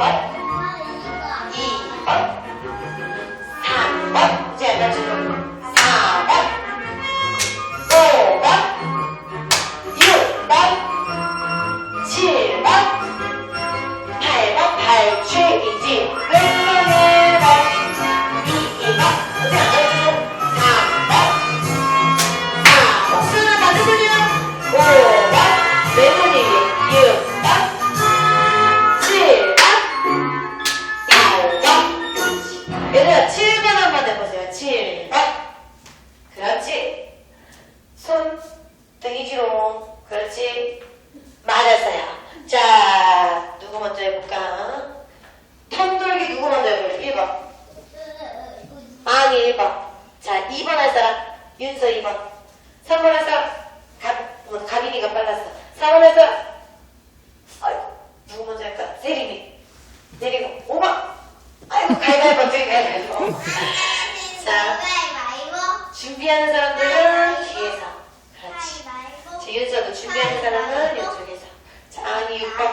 1번 2번 3번 이제 얘들아 7번 한번 해보세요. 7번 그렇지. 손 등이지롱. 그렇지. 맞았어요. 자 누구 먼저 해볼까? 턴 돌기 누구 먼저 해볼래? 1번. 아니 1번. 자 2번 할 사람 윤서 2번. 3번 할 사람 가, 뭐, 가빈이가 빨랐어. 4번 할 사람 아이고 누구 먼저 할까 세림이 내리고 5번 아이고 자 준비하는 사람들은 뒤에서. 그렇지. 제 윤서도 준비하는 사람은 이쪽에서. 자 아니 6번